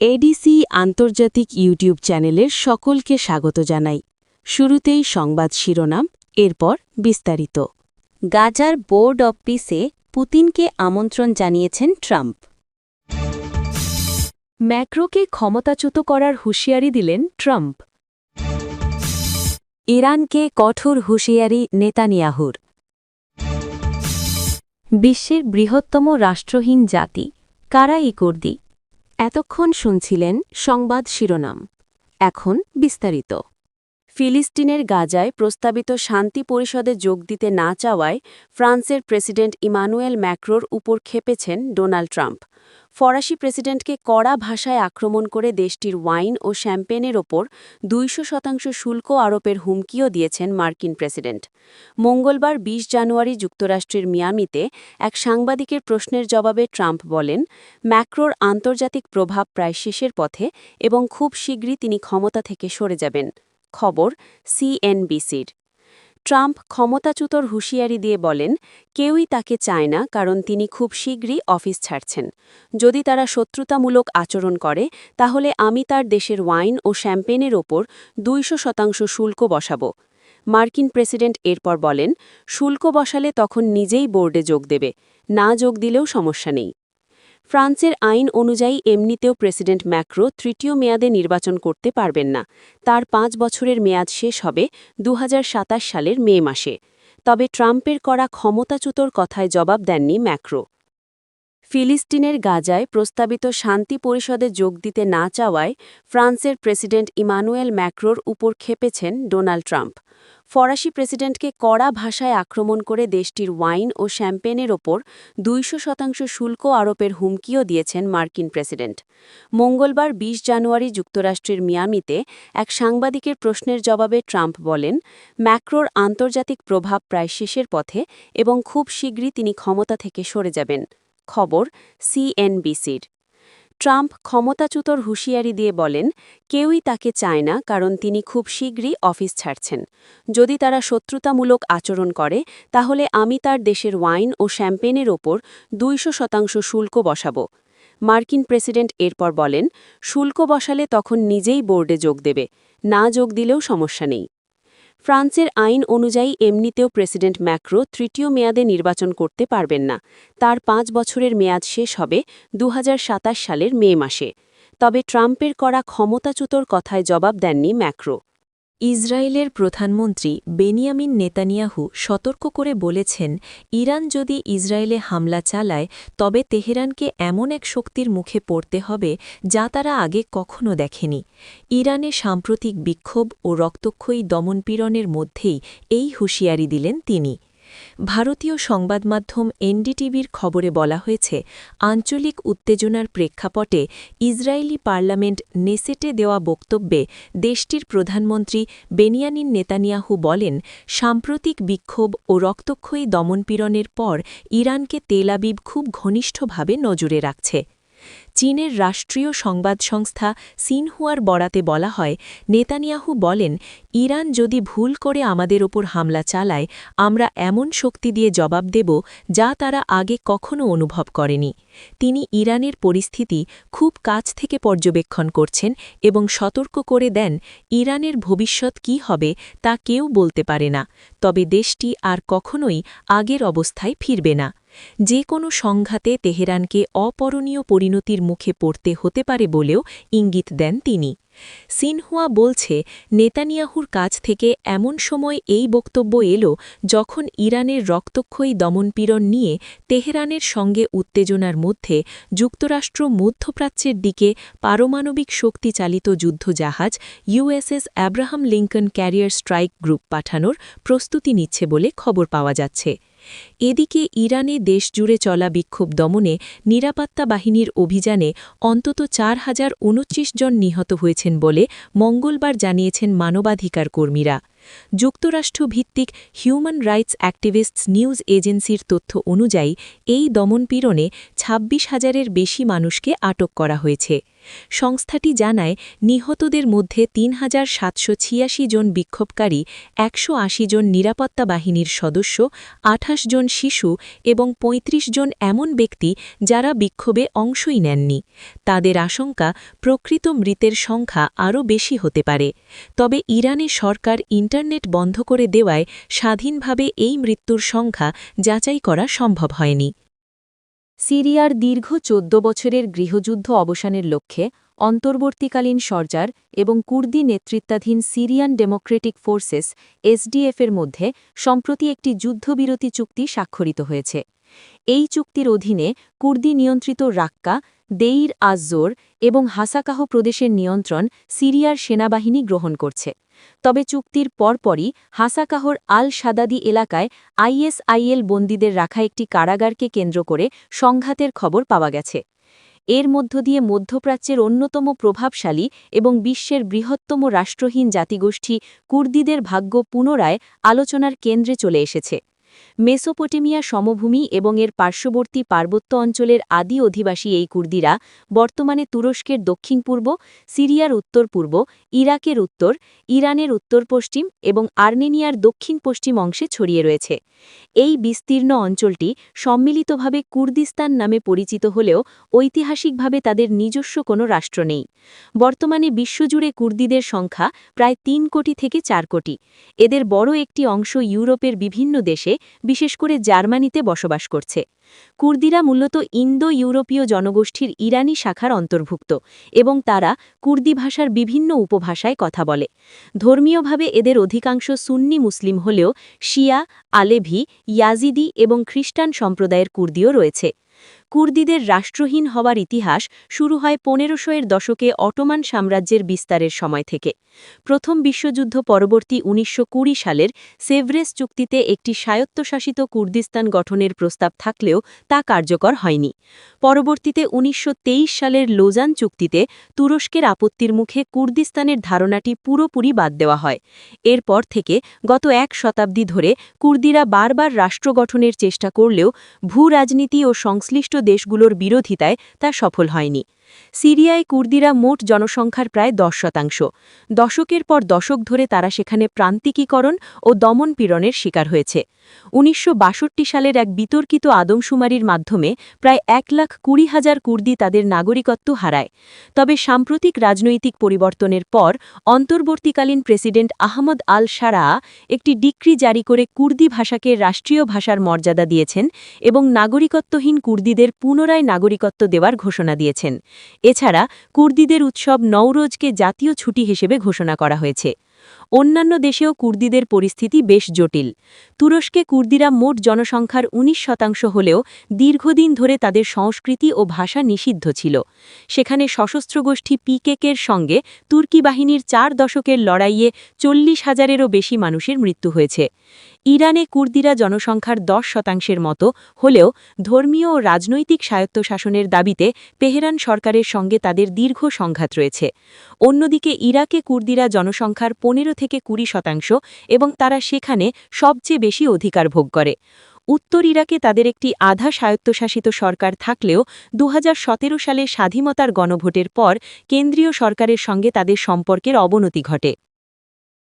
ADC আন্তর্জাতিক YouTube চ্যানেলের সকলকে স্বাগত জানাই। শুরুতেই সংবাদ শিরোনাম, এরপর বিস্তারিত। গাজার বোর্ড অব পিসে পুতিনকে আমন্ত্রণ জানিয়েছেন ট্রাম্প। ম্যাক্রোকে ক্ষমতাচ্যুত করার হুঁশিয়ারি দিলেন ট্রাম্প। ইরানকে কঠোর হুঁশিয়ারি নেতানিয়াহুর। বিশ্বের বৃহত্তম রাষ্ট্রহীন জাতি কারা কুর্দি এতক্ষণ শুনছিলেন সংবাদ শিরোনাম। এখন বিস্তারিত। ফিলিস্তিনের গাজায় প্রস্তাবিত শান্তি পরিষদে যোগ দিতে না চাওয়ায় ফ্রান্সের প্রেসিডেন্ট ইমানুয়েল ম্যাক্রোর উপর খেপেছেন ডোনাল্ড ট্রাম্প। ফরাসি প্রেসিডেন্টকে কড়া ভাষায় আক্রমণ করে দেশটির ওয়াইন ও শ্যাম্পেনের ওপর দুইশো শতাংশ শুল্ক আরোপের হুমকিও দিয়েছেন মার্কিন প্রেসিডেন্ট। মঙ্গলবার ২০ জানুয়ারি যুক্তরাষ্ট্রের মিয়ামিতে এক সাংবাদিকের প্রশ্নের জবাবে ট্রাম্প বলেন, ম্যাক্রোর আন্তর্জাতিক প্রভাব প্রায় শেষের পথে এবং খুব শীঘ্রই তিনি ক্ষমতা থেকে সরে যাবেন। খবর সিএনবিসির। ট্রাম্প ক্ষমতাচ্যুতর হুঁশিয়ারি দিয়ে বলেন, কেউই তাকে চায় না কারণ তিনি খুব শীঘ্রই অফিস ছাড়ছেন। যদি তারা শত্রুতামূলক আচরণ করে, তাহলে আমি তার দেশের ওয়াইন ও শ্যাম্পেনের ওপর দুইশো শতাংশ শুল্ক বসাব। মার্কিন প্রেসিডেন্ট এরপর বলেন, শুল্ক বসালে তখন নিজেই বোর্ডে যোগ দেবে, না যোগ দিলেও সমস্যা নেই। ফ্রান্সের আইন অনুযায়ী এমনিতেও প্রেসিডেন্ট ম্যাক্রো তৃতীয় মেয়াদে নির্বাচন করতে পারবেন না। তার পাঁচ বছরের মেয়াদ শেষ হবে দু হাজার সাতাশ সালের মে মাসে। তবে ট্রাম্পের করা ক্ষমতাচ্যুতর কথায় জবাব দেননি ম্যাক্রো। ফিলিস্তিনের গাজায় প্রস্তাবিত শান্তি পরিষদে যোগ দিতে না চাওয়ায় ফ্রান্সের প্রেসিডেন্ট ইমানুয়েল ম্যাক্রোর উপর খেপেছেন ডোনাল্ড ট্রাম্প। ফরাসি প্রেসিডেন্টকে কড়া ভাষায় আক্রমণ করে দেশটির ওয়াইন ও শ্যাম্পেনের ওপর দুইশো শতাংশ শুল্ক আরোপের হুমকিও দিয়েছেন মার্কিন প্রেসিডেন্ট। মঙ্গলবার ২০ জানুয়ারি যুক্তরাষ্ট্রের মিয়ামিতে এক সাংবাদিকের প্রশ্নের জবাবে ট্রাম্প বলেন, ম্যাক্রোর আন্তর্জাতিক প্রভাব প্রায় শেষের পথে এবং খুব শীঘ্রই তিনি ক্ষমতা থেকে সরে যাবেন। খবর সিএনবিসির। ট্রাম্প ক্ষমতাচ্যুতর হুঁশিয়ারি দিয়ে বলেন, কেউই তাকে চায় না, কারণ তিনি খুব শীঘ্রই অফিস ছাড়ছেন। যদি তারা শত্রুতামূলক আচরণ করে, তাহলে আমি তার দেশের ওয়াইন ও শ্যাম্পেনের ওপর দুইশো শতাংশ শুল্ক বসাব। মার্কিন প্রেসিডেন্ট এরপর বলেন, শুল্ক বসালে তখন নিজেই বোর্ডে যোগ দেবে। না যোগ দিলেও সমস্যা নেই। ফ্রান্সের আইন অনুযায়ী এমনিতেও প্রেসিডেন্ট ম্যাক্রো তৃতীয় মেয়াদে নির্বাচন করতে পারবেন না। তার পাঁচ বছরের মেয়াদ শেষ হবে দু হাজার সাতাশ সালের মে মাসে। তবে ট্রাম্পের করা ক্ষমতাচ্যুতর কথায় জবাব দেননি ম্যাক্রো। ইসরায়েলের প্রধানমন্ত্রী বেনিয়ামিন নেতানিয়াহু সতর্ক করে বলেছেন, ইরান যদি ইসরায়েলে হামলা চালায়, তবে তেহরানকে এমন এক শক্তির মুখে পড়তে হবে যা তারা আগে কখনো দেখেনি। ইরানে সাম্প্রতিক বিক্ষোভ ও রক্তক্ষয়ী দমনপীড়নের মধ্যেই এই হুঁশিয়ারি দিলেন তিনি। ভারতীয় সংবাদমাধ্যম এনডিটিভির খবরে বলা হয়েছে, আঞ্চলিক উত্তেজনার প্রেক্ষাপটে ইসরায়েলি পার্লামেন্ট নেসেটে দেওয়া বক্তব্যে দেশটির প্রধানমন্ত্রী বেনিয়ানিন নেতানিয়াহু বলেন, সাম্প্রতিক বিক্ষোভ ও রক্তক্ষয়ী দমনপীড়নের পর ইরানকে তেলাবিব খুব ঘনিষ্ঠভাবে নজরে রাখছে। চীনের রাষ্ট্রীয় সংবাদ সংস্থা সিনহুয়ার বরাতে বলা হয়, নেতানিয়াহু বলেন ইরান যদি ভুল করে আমাদের ওপর হামলা চালায়, আমরা এমন শক্তি দিয়ে জবাব দেব যা তারা আগে কখনো অনুভব করেনি। তিনি ইরানের পরিস্থিতি খুব কাছ থেকে পর্যবেক্ষণ করছেন এবং সতর্ক করে দেন ইরানের ভবিষ্যৎ কি হবে তা কেউ বলতে পারে না, তবে দেশটি আর কখনোই আগের অবস্থায় ফিরবে না। যে কোনো সংঘাতে তেহরানকে অপরণীয় পরিণতির মুখে পড়তে হতে পারে বলেও ইঙ্গিত দেন তিনি। সিনহুয়া বলছে, নেতানিয়াহুর কাছ থেকে এমন সময় এই বক্তব্য এলো যখন ইরানের রক্তক্ষয়ী দমনপীড়ন নিয়ে তেহরানের সঙ্গে উত্তেজনার মধ্যে যুক্তরাষ্ট্র মধ্যপ্রাচ্যের দিকে পারমাণবিক শক্তি শক্তিচালিত যুদ্ধজাহাজ USS Abraham Lincoln carrier strike group পাঠানোর প্রস্তুতি নিচ্ছে বলে খবর পাওয়া যাচ্ছে। এদিকে ইরানে দেশজুড়ে চলা বিক্ষোভ দমনে নিরাপত্তা বাহিনীর অভিযানে অন্তত চার হাজার জন নিহত হয়েছেন বলে মঙ্গলবার জানিয়েছেন মানবাধিকার কর্মীরা যুক্তরাষ্ট্র ভিত্তিক হিউম্যান রাইটস অ্যাক্টিভিস্টস নিউজ এজেন্সির তথ্য অনুযায়ী, এই দমনপীড়নে ২৬ হাজারের বেশি মানুষকে আটক করা হয়েছে। সংস্থাটি জানায়, নিহতদের মধ্যে তিন হাজার সাতশো ছিয়াশি জন বিক্ষোভকারী, একশো আশি জন নিরাপত্তা বাহিনীর সদস্য, আঠাশ জন শিশু এবং ৩৫ জন এমন ব্যক্তি যারা বিক্ষোভে অংশই নেননি। তাদের আশঙ্কা, প্রকৃত মৃতের সংখ্যা আরও বেশি হতে পারে। তবে ইরানে সরকার ইন্টারনেট বন্ধ করে দেওয়ায় স্বাধীনভাবে এই মৃত্যুর সংখ্যা যাচাই করা সম্ভব হয়নি। সিরিয়ার দীর্ঘ চোদ্দ বছরের গৃহযুদ্ধ অবসানের লক্ষ্যে অন্তর্বর্তীকালীন সরকার এবং কুর্দি নেতৃত্বাধীন সিরিয়ান ডেমোক্রেটিক ফোর্সেস এসডিএফের মধ্যে সম্প্রতি একটি যুদ্ধবিরতি চুক্তি স্বাক্ষরিত হয়েছে। এই চুক্তির অধীনে কুর্দি নিয়ন্ত্রিত রাক্কা দেইর আজজোর এবং হাসাকাহ প্রদেশের নিয়ন্ত্রণ সিরিয়ার সেনাবাহিনী গ্রহণ করছে। তবে চুক্তির পরপরই হাসাকাহর আল সাদাদি এলাকায় আইএসআইএল বন্দীদের রাখা একটি কারাগারকে কেন্দ্র করে সংঘাতের খবর পাওয়া গেছে। এর মধ্য দিয়ে মধ্যপ্রাচ্যের অন্যতম প্রভাবশালী এবং বিশ্বের বৃহত্তম রাষ্ট্রহীন জাতিগোষ্ঠী কুর্দিদের ভাগ্য পুনরায় আলোচনার কেন্দ্রে চলে এসেছে। মেসোপটেমিয়া সমভূমি এবং এর পার্শ্ববর্তী পার্বত্য অঞ্চলের আদি অধিবাসী এই কুর্দিরা বর্তমানে তুরস্কের দক্ষিণ পূর্ব সিরিয়ার উত্তর পূর্ব ইরাকের উত্তর, ইরানের উত্তর পশ্চিম এবং আর্মেনিয়ার দক্ষিণ পশ্চিম অংশে ছড়িয়ে রয়েছে। এই বিস্তীর্ণ অঞ্চলটি সম্মিলিতভাবে কুর্দিস্তান নামে পরিচিত হলেও ঐতিহাসিকভাবে তাদের নিজস্ব কোনো রাষ্ট্র নেই। বর্তমানে বিশ্বজুড়ে কুর্দিদের সংখ্যা প্রায় তিন কোটি থেকে চার কোটি। এদের বড় একটি অংশ ইউরোপের বিভিন্ন দেশে বিশেষ করে জার্মানিতে বসবাস করছে। কুর্দিরা মূলত ইন্দো ইউরোপীয় জনগোষ্ঠীর ইরানি শাখার অন্তর্ভুক্ত এবং তারা কুর্দি ভাষার বিভিন্ন উপভাষায় কথা বলে। ধর্মীয়ভাবে এদের অধিকাংশ সুন্নি মুসলিম হলেও শিয়া, আলেভি, ইয়াজিদি এবং খ্রিস্টান সম্প্রদায়ের কুর্দিও রয়েছে। কুর্দিদের রাষ্ট্রহীন হওয়ার ইতিহাস শুরু হয় পনেরোশো এর দশকে অটোমান সাম্রাজ্যের বিস্তারের সময় থেকে। প্রথম বিশ্বযুদ্ধ পরবর্তী উনিশশো কুড়ি সালের সেভরেস চুক্তিতে একটি স্বায়ত্তশাসিত কুর্দিস্তান গঠনের প্রস্তাব থাকলেও তা কার্যকর হয়নি। পরবর্তীতে উনিশশো তেইশ সালের লোজান চুক্তিতে তুরস্কের আপত্তির মুখে কুর্দিস্তানের ধারণাটি পুরোপুরি বাদ দেওয়া হয়। এরপর থেকে গত এক শতাব্দী ধরে কুর্দিরা বারবার রাষ্ট্র গঠনের চেষ্টা করলেও ভূ রাজনীতি ও সংশ্লিষ্ট দেশগুলোর বিরোধিতায় তা সফল হয়নি। সিরিয়ায় কুর্দিরা মোট জনসংখ্যার প্রায় দশ শতাংশ। দশকের পর দশক ধরে তারা সেখানে প্রান্তিকীকরণ ও দমন পীড়নের শিকার হয়েছে। উনিশশো বাষট্টি সালের এক বিতর্কিত আদমশুমারির মাধ্যমে প্রায় এক লাখ কুড়ি হাজার কুর্দি তাদের নাগরিকত্ব হারায়। তবে সাম্প্রতিক রাজনৈতিক পরিবর্তনের পর অন্তর্বর্তীকালীন প্রেসিডেন্ট আহমদ আল সারা একটি ডিক্রি জারি করে কুর্দি ভাষাকে রাষ্ট্রীয় ভাষার মর্যাদা দিয়েছেন এবং নাগরিকত্বহীন কুর্দিদের পুনরায় নাগরিকত্ব দেওয়ার ঘোষণা দিয়েছেন। এছাড়া কুর্দিদের উৎসব নওরোজকে জাতীয় ছুটি হিসেবে ঘোষণা করা হয়েছে। অন্যান্য দেশেও কুর্দিদের পরিস্থিতি বেশ জটিল। তুরস্কে কুর্দিরা মোট জনসংখ্যার ১৯ শতাংশ হলেও দীর্ঘদিন ধরে তাদের সংস্কৃতি ও ভাষা নিষিদ্ধ ছিল। সেখানে সশস্ত্র গোষ্ঠী পিকেকের সঙ্গে তুর্কি বাহিনীর চার দশকের লড়াইয়ে চল্লিশ হাজারেরও বেশি মানুষের মৃত্যু হয়েছে। ইরানে কুর্দিরা জনসংখ্যার দশ শতাংশের মতো হলেও ধর্মীয় ও রাজনৈতিক স্বায়ত্তশাসনের দাবিতে তেহরান সরকারের সঙ্গে তাদের দীর্ঘ সংঘাত রয়েছে। অন্যদিকে ইরাকে কুর্দিরা জনসংখ্যার পনেরো থেকে কুড়ি শতাংশ এবং তারা সেখানে সবচেয়ে বেশি অধিকার ভোগ করে। উত্তর ইরাকে তাদের একটি আধা স্বায়ত্তশাসিত সরকার থাকলেও দু হাজার সতেরো সালে স্বাধীনতার গণভোটের পর কেন্দ্রীয় সরকারের সঙ্গে তাদের সম্পর্কের অবনতি ঘটে।